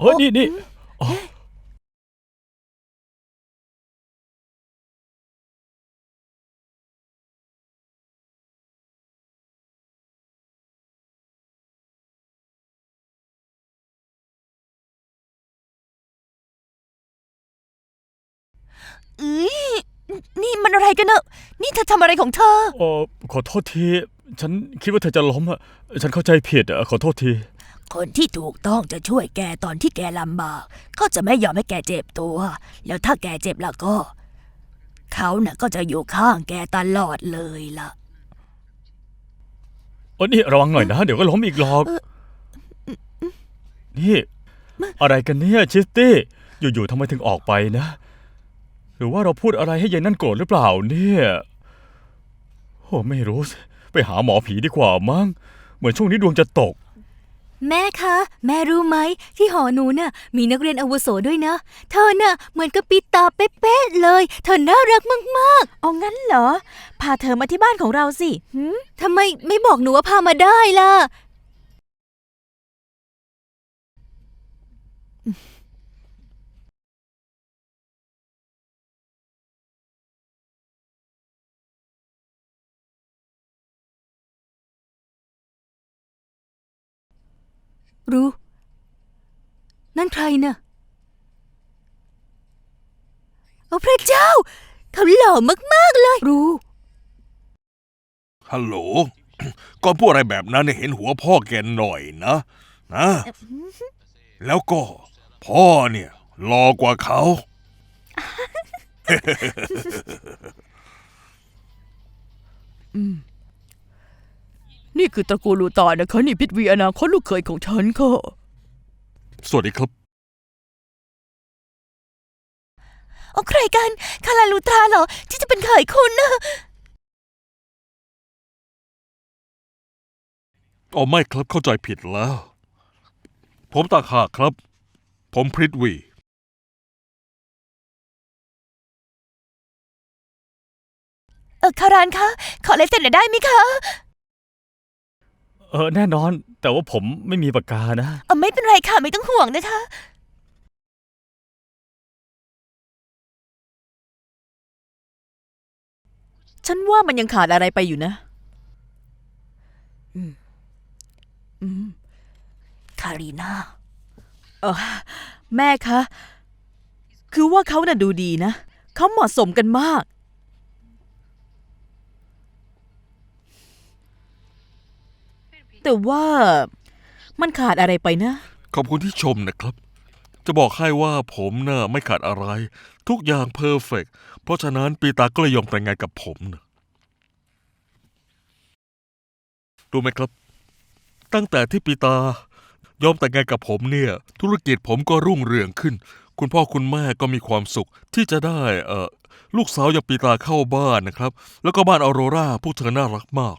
เฮ้ยนี่นี่อ๋อเอ้ยนี่มันอะไรกันเนอะนี่เธอทำอะไรของเธอ เออขอโทษที ฉันคิดว่าเธอจะล้มอะฉันเข้าใจผิดอะขอโทษที คนที่ถูกต้องจะช่วยแกตอนที่แกลำบากเขาจะไม่ยอมให้แกเจ็บตัว แล้วถ้าแกเจ็บแล้วก็ เขาน่ะก็จะอยู่ข้างแกตลอดเลยล่ะเออนี่ระวังหน่อยนะ เดี๋ยวก็ล้มอีกหรอก นี่ อะไรกันเนี่ยชิสตี้ อยู่ๆทำไมถึงออกไปนะ หรือว่าเราพูดอะไรให้ยายนั่นโกรธหรือเปล่าเนี่ยโอ้ไม่รู้สิไปหาหมอผีดีกว่ามั้ง เหมือนช่วงนี้ดวงจะตก แม่คะ แม่รู้ไหม ที่หอหนูน่ะ มีนักเรียนอาวุโสด้วยนะ เธอน่ะ เหมือนกับปีตาเป๊ะๆเลย เธอน่ารักมากเอางั้นเหรอ พาเธอมาที่บ้านของเราสิหืมๆทำไมไม่บอกหนูว่าพามาได้ล่ะ รู้ นั่นใครน่ะโอ้พระเจ้า เขาหล่อมาก ๆ เลย รู้ ฮัลโหล ก่อนพูดอะไรแบบนั้นเนี่ยเห็นหัวพ่อแกหน่อยนะนะ แล้วก็ พ่อเนี่ยรอกว่าเขา นี่คือตระกูลลูตานะคะนี่พิทวีอนาคตลูกเขยของฉันค่ะ สวัสดีครับ เอาใครกันคาราลูตราเหรอ ที่จะเป็นเขยคุณนะอ๋อไม่ครับเข้าใจผิดแล้ว ผมตาหากครับ ผมพริตวี เออคารานคะ ขอลายเซ็นหน่อยได้ไหมคะ เออแน่นอน แต่ว่าผมไม่มีปากกานะ เออไม่เป็นไรค่ะ ไม่ต้องห่วงนะคะ ฉันว่ามันยังขาดอะไรไปอยู่นะ อืมคารีนาเออแม่คะ คือว่าเขาน่ะดูดีนะ เขาเหมาะสมกันมาก แต่ว่ามันขาดอะไรไปนะ ขอบคุณที่ชมนะครับ จะบอกให้ว่าผมน่ะไม่ขาดอะไร ทุกอย่างเพอร์เฟกเพราะฉะนั้นปีตาก็เลยยอมแต่งงานกับผมนะรู้ไหมครับ ตั้งแต่ที่ปีตายอมแต่งงานกับผมเนี่ย ธุรกิจผมก็รุ่งเรืองขึ้น คุณพ่อคุณแม่ก็มีความสุขที่จะได้เออลูกสาวอย่างปีตาเข้าบ้านนะครับ แล้วก็บ้านออโรราพวกเธอน่ารักมาก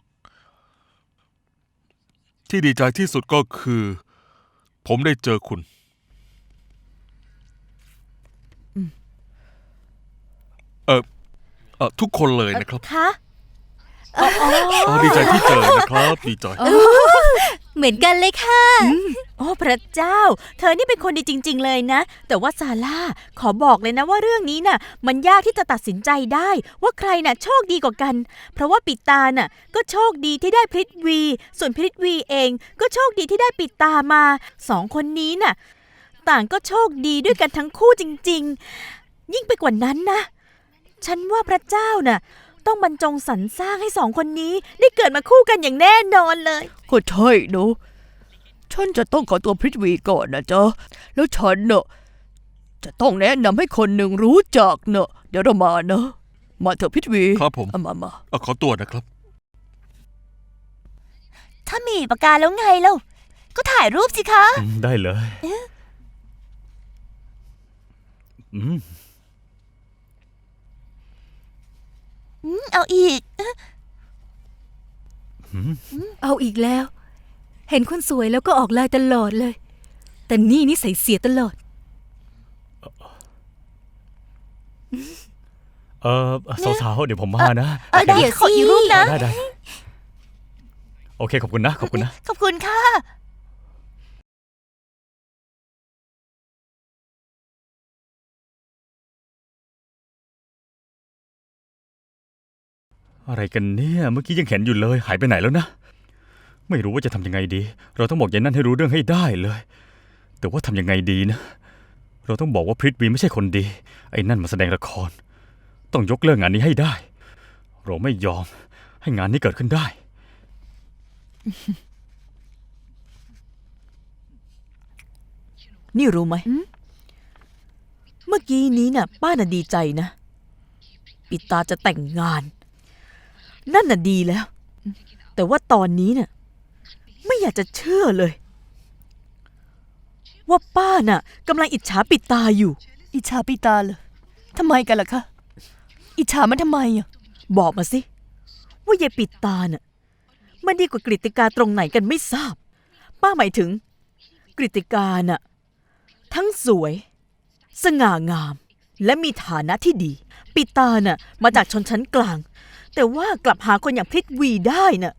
ที่ดีใจที่สุดก็คือ ผมได้เจอคุณ เออเออทุกคนเลยนะครับ คะ อ๋อดีใจที่เจอนะครับ ดีใจ เหมือนกันเลยค่ะ โอ้พระเจ้า เธอนี่เป็นคนดีจริง ๆ เลยนะ แต่ว่าซาร่าขอบอกเลยนะว่าเรื่องนี้น่ะ มันยากที่จะตัดสินใจได้ ว่าใครน่ะโชคดีกว่ากัน เพราะว่าปิตาน่ะ ก็โชคดีที่ได้พริตวี ส่วนพริตวีเอง ก็โชคดีที่ได้ปิตามาสองคนนี้น่ะ ต่างก็โชคดีด้วยกันทั้งคู่จริง ๆ ยิ่งไปกว่านั้นนะ ฉันว่าพระเจ้าน่ะ ต้องบรรจงสรรสร้างให้สองคนนี้ ได้เกิดมาคู่กันอย่างแน่นอนเลย ก็ใช่เนอะฉันจะต้องขอตัวพริตวีก่อนนะจ๊ะ แล้วฉันเนอะจะต้องแนะนำให้คนหนึ่งรู้จักเนอะเดี๋ยวเรามาเนอะมาเถอะพริตวีครับผม เอามามา เอาขอตัวนะครับ ถ้ามีปากกาแล้วไงเล่าก็ถ่ายรูปสิคะ อืมได้เลยอืม อืม เอาอีก เอาอีกแล้ว เห็นคนสวยแล้วก็ออกลายตลอดเลย แต่นี่นิสัยเสียตลอด เออสาวๆเดี๋ยวผมมานะเออได้เดี๋ยวขออีกสิรูปนะ ได้ได้โอเค ขอบคุณนะ ขอบคุณนะ ขอบคุณค่ะ อะไรกันเนี่ย เมื่อกี้ยังเห็นอยู่เลย หายไปไหนแล้วนะ ไม่รู้ว่าจะทำยังไงดี เราต้องบอกยายนั่นให้รู้เรื่องให้ได้เลย แต่ว่าทำยังไงดีนะ เราต้องบอกว่าพริตวีไม่ใช่คนดี ไอ้นั่นมาแสดงละคร ต้องยกเลิกงานนี้ให้ได้ เราไม่ยอมให้งานนี้เกิดขึ้นได้ นี่รู้ไหม เมื่อกี้นี้น่ะ ป้าน่ะดีใจนะ ปิตาจะแต่งงาน นั่นน่ะดีแล้ว แต่ว่าตอนนี้น่ะไม่อยากจะเชื่อเลย ว่าป้าน่ะกำลังอิจฉาปิตาอยู่ อิจฉาปีตาเลยทำไมกันล่ะคะ อิจฉามันทำไมอะ บอกมาสิ ว่ายายปิดตาน่ะมันดีกว่ากริติกาตรงไหนกันไม่ทราบ ป้าหมายถึง กริติกาน่ะทั้งสวย สง่างาม และมีฐานะที่ดี ปิตาน่ะมาจากชนชั้นกลาง แต่ว่ากลับหาคนอย่างพริตวีได้น่ะ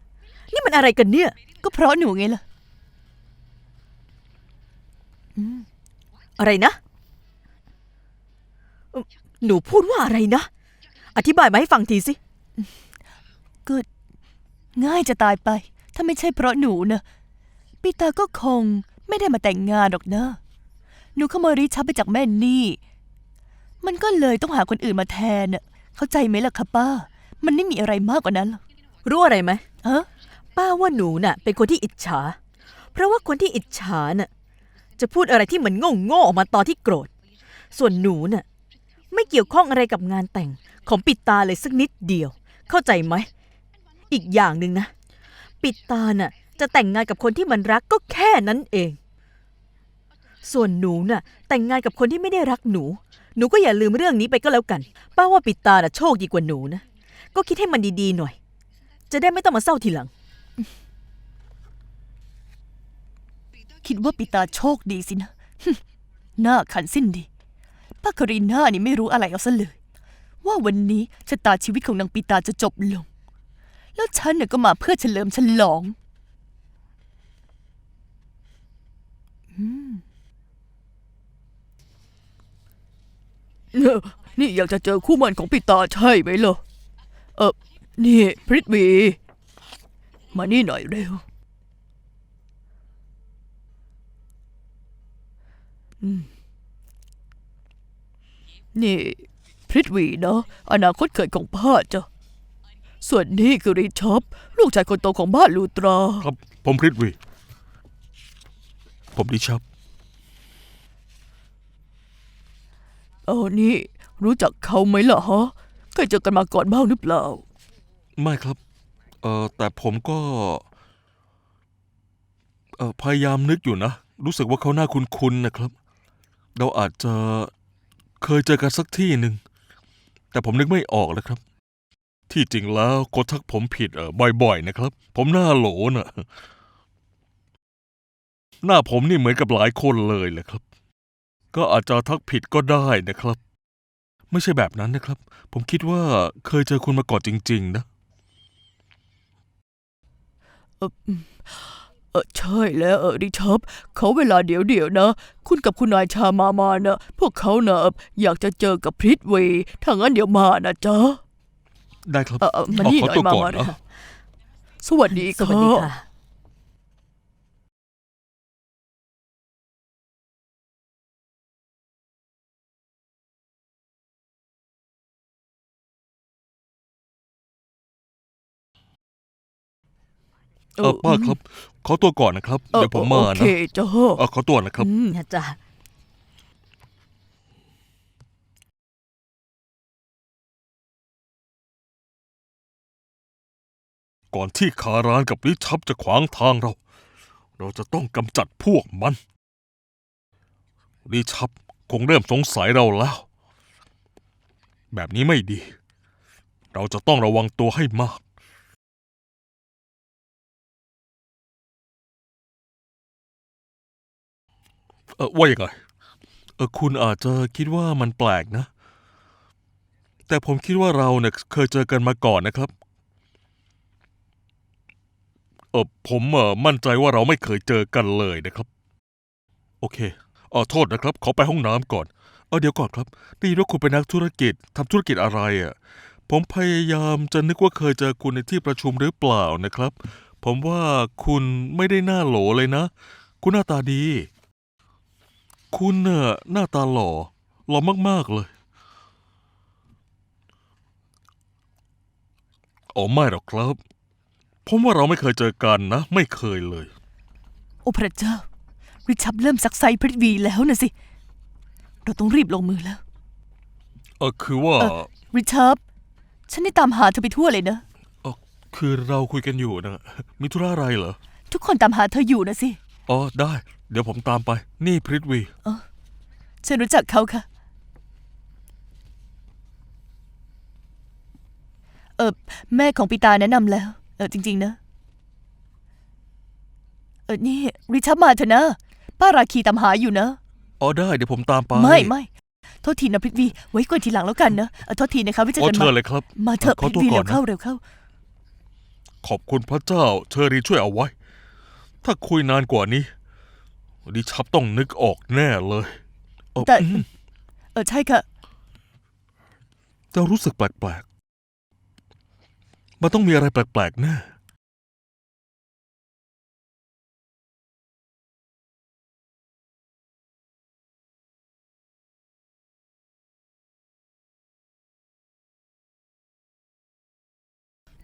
นี่มันอะไรกันเนี่ย ก็เพราะหนูไงล่ะอะไรนะเอ่อหนูพูดว่าอะไรนะ อธิบายมาให้ฟังทีสิ ก็ง่ายจะตายไป ถ้าไม่ใช่เพราะหนูนะปีตาก็คงไม่ได้มาแต่งงานหรอกนะหนูขโมยริชับไปจากแม่นี่ มันก็เลยต้องหาคนอื่นมาแทนน่ะเข้าใจไหมล่ะคะป้า มันไม่มีอะไรมากกว่านั้นหรอกรู้อะไรไหมฮะป้าว่าหนูน่ะ เป็นคนที่อิจฉา เพราะว่าคนที่อิจฉาน่ะ จะพูดอะไรที่เหมือนโง่โง่ๆออกมาตอนที่โกรธ ส่วนหนูน่ะ ไม่เกี่ยวข้องอะไรกับงานแต่งของปิดตาเลยสักนิดเดียว เข้าใจไหม อีกอย่างหนึ่งนะ ปิดตาน่ะ จะแต่งงานกับคนที่มันรักก็แค่นั้นเอง ส่วนหนูน่ะ แต่งงานกับคนที่ไม่ได้รักหนู หนูก็อย่าลืมเรื่องนี้ไปก็แล้วกัน ป้าว่าปิดตาน่ะโชคดีกว่าหนูนะ ก็คิดให้มันดีๆหน่อย จะได้ไม่ต้องมาเศร้าทีหลัง คิดว่าปีตาโชคดีสินะ หน้าขันสิ้นดีป้าคารีน่านี่ไม่รู้อะไรเอาซะเลย ว่าวันนี้ชะตาชีวิตของนางปีตาจะจบลง แล้วฉันเนี่ยก็มาเพื่อเฉลิมฉลองอืมเออนี่อยากจะเจอคู่หมันของปีตาใช่ไหมล่ะ เออนี่พริตวี มานี่หน่อยเร็ว นี่พริตวีเนาะอนาคตเขยของป้าจ้ะ ส่วนนี่คือริชอปลูกชายคนโตของบ้านลูตรา ครับ ผมพริตวี ผมดิชับ เออนี่ รู้จักเขาไหมล่ะฮะ เคยเจอกันมาก่อนบ้างหรือเปล่า ไม่ครับ เอ่อแต่ผมก็ เอ่อพยายามนึกอยู่นะ รู้สึกว่าเขาหน้าคุ้นๆนะครับ เราอาจจะเคยเจอกันสักที่หนึ่ง แต่ผมนึกไม่ออกแล้วครับ ที่จริงแล้วกดทักผมผิดเออบ่อย ๆ นะครับ ผมหน้าโหลน่ะ หน้าผมนี่เหมือนกับหลายคนเลยแหละครับ ก็อาจจะทักผิดก็ได้นะครับ ไม่ใช่แบบนั้นนะครับ ผมคิดว่าเคยเจอคุณมาก่อนจริง ๆ นะ เอออืมเออใช่แล้วเออริชอปเขาเวลาเดี๋ยวเดี๋ยวๆนะ คุณกับคุณนายชามามานะ พวกเขานะอยากจะเจอกับพริตวีถ้างั้นเดี๋ยวมานะจ๊ะได้ครับเออเออมานี่ขอหน่อตัวยมาก่อนมานะสวัสดีสวัสดีค่ะ ค่ะ เออป้าครับ ขอตัวก่อนนะครับเออเดี๋ยวผมมาโอนะเคจ้ะเออขอตัวนะครับ อืมนะจ๊ะก่อนที่คารานกับลิชับจะขวางทางเรา เราจะต้องกำจัดพวกมันลิชับคงเริ่มสงสัยเราแล้ว แบบนี้ไม่ดี เราจะต้องระวังตัวให้มาก เออว่ายังไงเออคุณอาจจะคิดว่ามันแปลกนะ แต่ผมคิดว่าเราเนี่ยเคยเจอกันมาก่อนนะครับ เออผมเออมั่นใจว่าเราไม่เคยเจอกันเลยนะครับ โอเคเออโทษนะครับ ขอไปห้องน้ำก่อน เออเดี๋ยวก่อนครับได้ยินว่าคุณเป็นนักธุรกิจทำธุรกิจอะไรอะ ผมพยายามจะนึกว่าเคยเจอคุณในที่ประชุมหรือเปล่านะครับ ผมว่าคุณไม่ได้หน้าโหลเลยนะ คุณหน้าตาดี คุณเน่ะหน้าตาหล่อ หล่อมาก ๆ เลย อ๋อไม่หรอกครับ ผมว่าเราไม่เคยเจอกันนะ ไม่เคยเลย โอ้พระเจ้า ริชับเริ่มซักไซพริตวีแล้วนะสิ เราต้องรีบลงมือแล้ว เออคือว่า เออริชับฉันได้ตามหาเธอไปทั่วเลยนะ เออคือเราคุยกันอยู่นะ มีธุระอะไรเหรอ ทุกคนตามหาเธออยู่นะสิ อ๋อได้ เดี๋ยวผมตามไป นี่พริตวี ฉันรู้จักเขาค่ะ เออแม่ของปีตาแนะนำแล้ว เออจริง ๆ นะ เออนี่ ริชับมาเถอะนะ ป้าราคีตามหาอยู่นะ อ๋อได้ เดี๋ยวผมตามไปไม่ไม่โทษทีนะพริตวี ไว้ก่อนทีหลังแล้วกันนะเออโทษทีนะคะไว้เจออ๋อกันเชิใหม่ญเลยครับ มาเถอะขอพริตตัววีก่อเร็นวนะ เข้าเร็วเข้า ขอบคุณพระเจ้าเชอรีช่วยเอาไว้ ถ้าคุยนานกว่านี้ ดิชับต้องนึกออกแน่เลยเอ่อแต่ อืมเออใช่ค่ะ จะรู้สึกแปลกๆ มันต้องมีอะไรแปลกๆแน่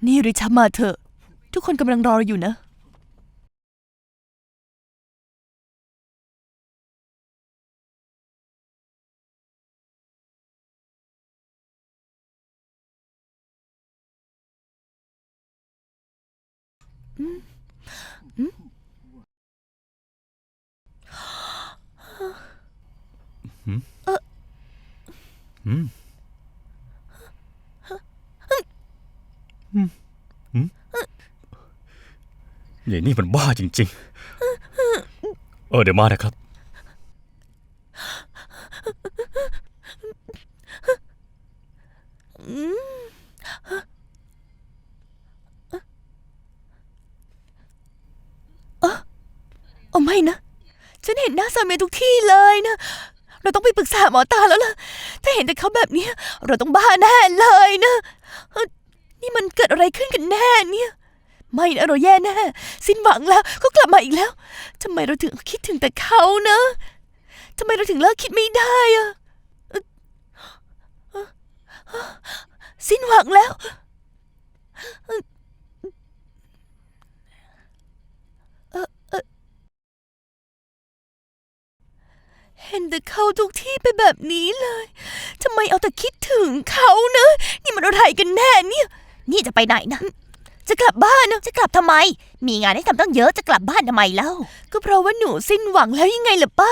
นี่ริชับมาเถอะ ทุกคนกำลังรออยู่นะ อืมใหญ่นี่มันบ้าจริง ๆ เออเดี๋ยวมานะครับ โอ้ไม่นะ ฉันเห็นหน้าซาเมียทุกที่เลยนะ เราต้องไปปรึกษาหมอตาแล้วล่ะ ถ้าเห็นแต่เขาแบบ เราต้องบ้าแน่เลยนะ นี่มันเกิดอะไรขึ้นกันแน่เนี่ย ไม่นะเราแย่แน่สิ้นหวังแล้วเขากลับมาอีกแล้วทำไมเราถึงคิดถึงแต่เขานะทำไมเราถึงเลิกคิดไม่ได้อะสิ้นหวังแล้วเอ่อเอ่อเอ่อ เห็นแต่เขาทุกที่ไปแบบนี้เลยทำไมเอาแต่คิดถึงเขาเนอะนี่มันอะไรกันแน่เนี่ย นี่จะไปไหนนะ จะกลับบ้านนะจะกลับทำไม มีงานให้ทำตั้งเยอะจะกลับบ้านทำไมเล่า ก็เพราะว่าหนูสิ้นหวังแล้วยังไงล่ะป้า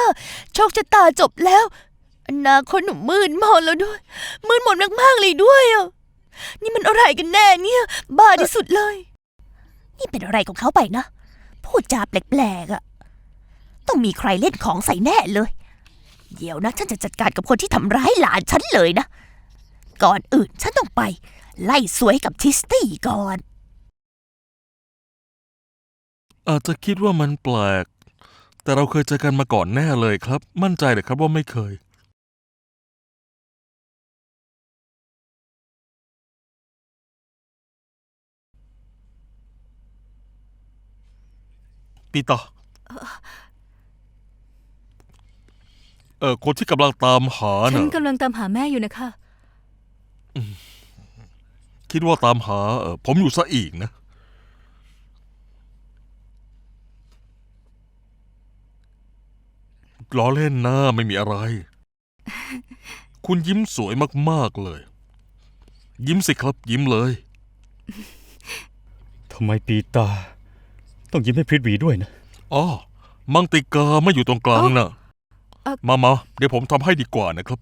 โชคชะตาจบแล้ว อนาคตหนูมืดมนแล้วด้วย มืดมนมากๆเลยด้วยอะ นี่มันอะไรกันแน่เนี่ย บ้าที่สุดเลย นี่เป็นอะไรของเขาไปนะ พูดจาแปลกๆอะต้องมีใครเล่นของใส่แน่เลย เดี๋ยวนะ ฉันจะจัดการกับคนที่ทำร้ายหลานฉันเลยนะ ก่อนอื่นฉันต้องไป ไล่สวยกับทิสตี้ก่อน อาจจะคิดว่ามันแปลก แต่เราเคยเจอกันมาก่อนแน่เลยครับ มั่นใจเลยครับว่าไม่เคย ปีเตาเออคนที่กำลังตามหาฉัน่ะนกำลังตามหาแม่อยู่นะคะ คิดว่าตามหาเออผมอยู่ซะอีกนะ ล้อเล่นนะไม่มีอะไร คุณยิ้มสวยมากๆเลย ยิ้มสิครับยิ้มเลย ทำไมปีตา ต้องยิ้มให้พริตวีด้วยนะ อ๋อ มังติกาไม่อยู่ตรงกลางนะ เอ่อ มามาเดี๋ยวผมทำให้ดีกว่านะครับ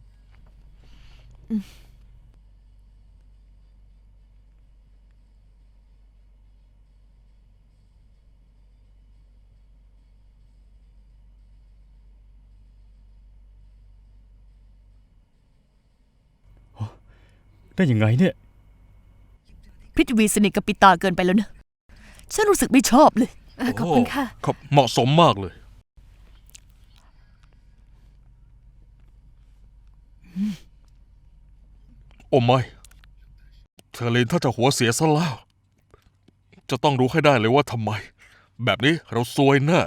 ได้ยังไงเนี่ยพิทวีสนิทกับปิตาเกินไปแล้วนะ ฉันรู้สึกไม่ชอบเลย เอ่อขอบคุณค่ะ ครับเหมาะสมมากเลย โอ้ไม่ เธอเลนถ้าจะหัวเสียซะแล้ว จะต้องรู้ให้ได้เลยว่าทำไม แบบนี้เราซวยแน่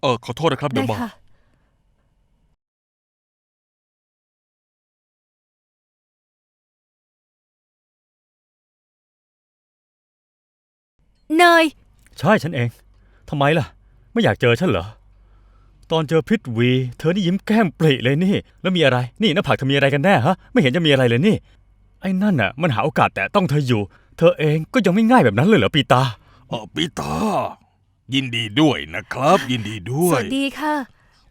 เออขอโทษนะครับเดี๋ได้ยวมา ค่ะ เนย ใช่ฉันเอง ทำไมล่ะ ไม่อยากเจอฉันเหรอ ตอนเจอพิษวี เธอนี่ยิ้มแก้มปริเลยนี่ แล้วมีอะไร นี่หน้าผากเธอมีอะไรกันแน่ฮะ ไม่เห็นจะมีอะไรเลยนี่ ไอ้นั่นน่ะ มันหาโอกาสแต่ต้องเธออยู่ เธอเองก็ยังไม่ง่ายแบบนั้นเลยเหรอปีตาเออปีตา ยินดีด้วยนะครับ ยินดีด้วสย วัสดีค่ะ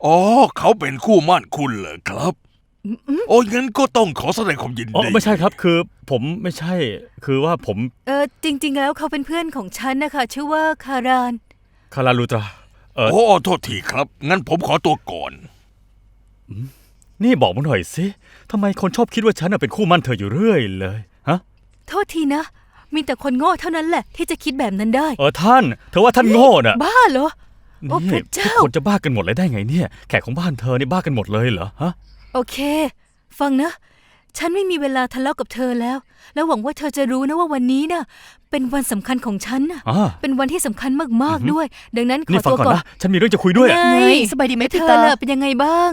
อ๋อ เขาเป็นคู่มั่นคุณเหรอครับ โอ้ยงั้นก็ต้องขอแสดงความยินอ๋อดีไม่ใช่ครับ คือผมไม่ใช่ คือว่าผมเออจริง ๆ แล้วเขาเป็นเพื่อนของฉันนะคะ ชื่อว่าคาราน คาราลูตรา เออ โอ้โทษทีครับ งั้นผมขอตัวก่อน นี่บอกมาหน่อยสิทำไมคนชอบคิดว่าฉันน่ะเป็นคู่มั่นเธออยู่เรื่อยเลยฮะโทษทีนะ มีแต่คนโง่เท่านั้นแหละ ที่จะคิดแบบนั้นได้ เออท่าน เธอว่าท่านโง่น่ะบ้าเหรอ โอ้พนี่ระเจ้าทุกคนจะบ้ากันหมดเลยได้ไงเนี่ย แขกของบ้านเธอนี่บ้ากันหมดเลยเหรอฮะ โอเค ฟังนะ ฉันไม่มีเวลาทะเลาะกับเธอแล้ว แล้วหวังว่าเธอจะรู้นะว่าวันนี้น่ะ เป็นวันสำคัญของฉันน่ะ อ่า เป็นวันที่สำคัญมากๆด้วย ดังนั้นขนี่อฟังตัวก่อนก่อนนะ ฉันมีเรื่องจะคุยด้วยไงไงสบายดีไหมเธพี่อตาล่ะเป็นยังไงบ้าง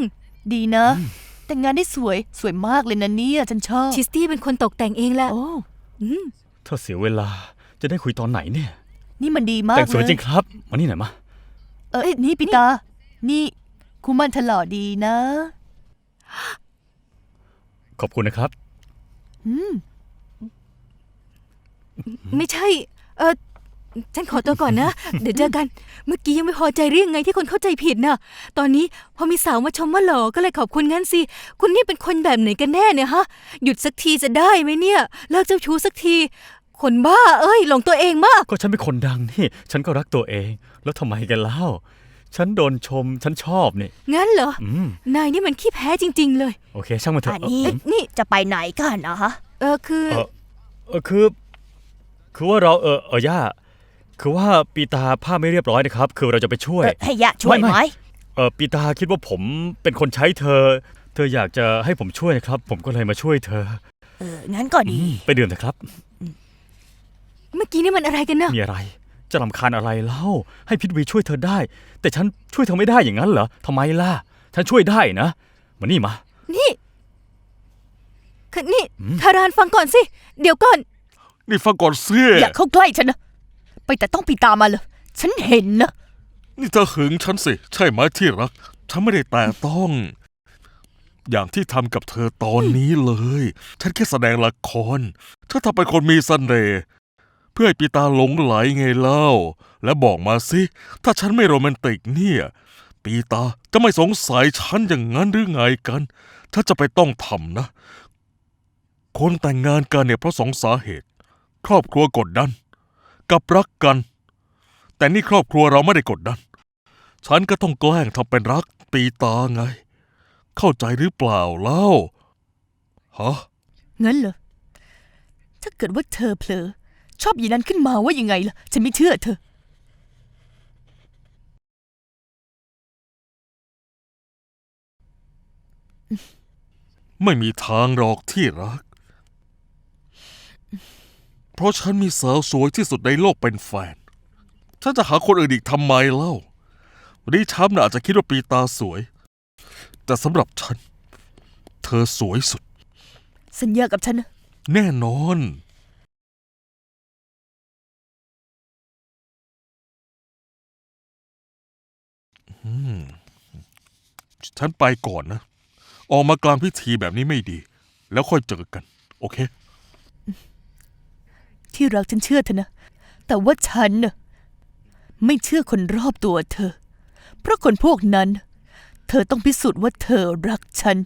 ดีนะ แต่งงานได้สวยสวยมากเลยนะเนี่ยฉันชอบชิสตี้เป็นคนตกแต่งเองแหละโอ้อืมเธอเสียเวลาจะได้คุยตอนไหนเนี่ย นี่มันดีมากแต่งสวยเลยจริงครับ มานี่หน่อยมา เอ้ยนี่พี่ตา นี่คู่มันเธอหล่อดีนะ ขอบคุณนะครับ อืม ไม่ใช่ เออฉันขอตัวก่อนนะ เดี๋ยวเจอกัน เมื่อกี้ยังไม่พอใจเรื่องไงที่คนเข้าใจผิดน่ะ ตอนนี้พอมีสาวมาชมว่าหล่อก็เลยขอบคุณงั้นสิ คุณนี่เป็นคนแบบไหนกันแน่เนี่ยฮะ หยุดสักทีจะได้ไหมเนี่ย เลิกเจ้าชู้สักที คนบ้า เอ้ย หลงตัวเองมาก ก็ฉันเป็นคนดังนี่ ฉันก็รักตัวเอง แล้วทำไมกันเล่า ฉันโดนชม ฉันชอบนี่ งั้นเหรออืมนายนี่มันขี้แพ้จริง ๆ เลย โอเค ช่างมันเถอัอะนนี้เออนี่จะไปไหนกันนะฮะ เออคือเออเออคือ คือว่าเราเออเออย่า คือว่าปีตาผ้าไม่เรียบร้อยนะครับ คือเราจะไปช่วยเอ่อให้ยะช่วยไม่ไหมไม่เออปีตาคิดว่าผมเป็นคนใช้เธอ เธออยากจะให้ผมช่วยนะครับ ผมก็เลยมาช่วยเธอ เอองั้นก็ดี ไปดื่มนะครับ เมื่อกี้นี่มันอะไรกันนะมีอะไร จะรำคาญอะไรเล่า ให้พิทวีช่วยเธอได้ แต่ฉันช่วยเธอไม่ได้อย่างนั้นเหรอทำไมล่ะ ฉันช่วยได้นะ มานี่มา นี่คือนี่คารานฟังก่อนสิ เดี๋ยวก่อน นี่ฟังก่อนเสียอย่าเข้าใกล้ฉันนะ ไปแต่ต้องปีตามาเลย ฉันเห็นนะ นี่เธอหึงฉันสิ ใช่ไหมที่รัก ฉันไม่ได้แต่ต้อง อย่างที่ทำกับเธอตอนนี้เลย ฉันแค่แสดงละครฉันทำเป็นคนมีเสน่ห์ เพื่อให้ปีตาหลงไหลไงเล่า และบอกมาสิ ถ้าฉันไม่โรแมนติกเนี่ย ปีตาจะไม่สงสัยฉันอย่างนั้นหรือไงกัน ถ้าจะไปต้องทำนะ คนแต่งงานกันเนี่ยเพราะสองสาเหตุ ครอบครัวกดดัน กับรักกัน แต่นี่ครอบครัวเราไม่ได้กดดัน ฉันก็ต้องแกล้งทำเป็นรักปีตาไง เข้าใจหรือเปล่าเล่าฮะงั้นเหรอถ้าเกิดว่าเธอเผลอ ชอบยีนั้นขึ้นมาว่ายังไงล่ะ ฉันไม่เชื่อเธอ ไม่มีทางหรอกที่รัก เพราะฉันมีสาวสวยที่สุดในโลกเป็นแฟน ฉันจะหาคนอื่นอีกทำไมเล่าริชัมน่ะอาจจะคิดว่าปีตาสวย แต่สำหรับฉัน เธอสวยสุด สัญญากับฉันนะ แน่นอน ฉันไปก่อนนะ ออกมากลางพิธีแบบนี้ไม่ดี แล้วค่อยเจอกัน โอเค ที่รักฉันเชื่อเธอนะ แต่ว่าฉันน่ะไม่เชื่อคนรอบตัวเธอ เพราะคนพวกนั้น เธอต้องพิสูจน์ว่าเธอรักฉัน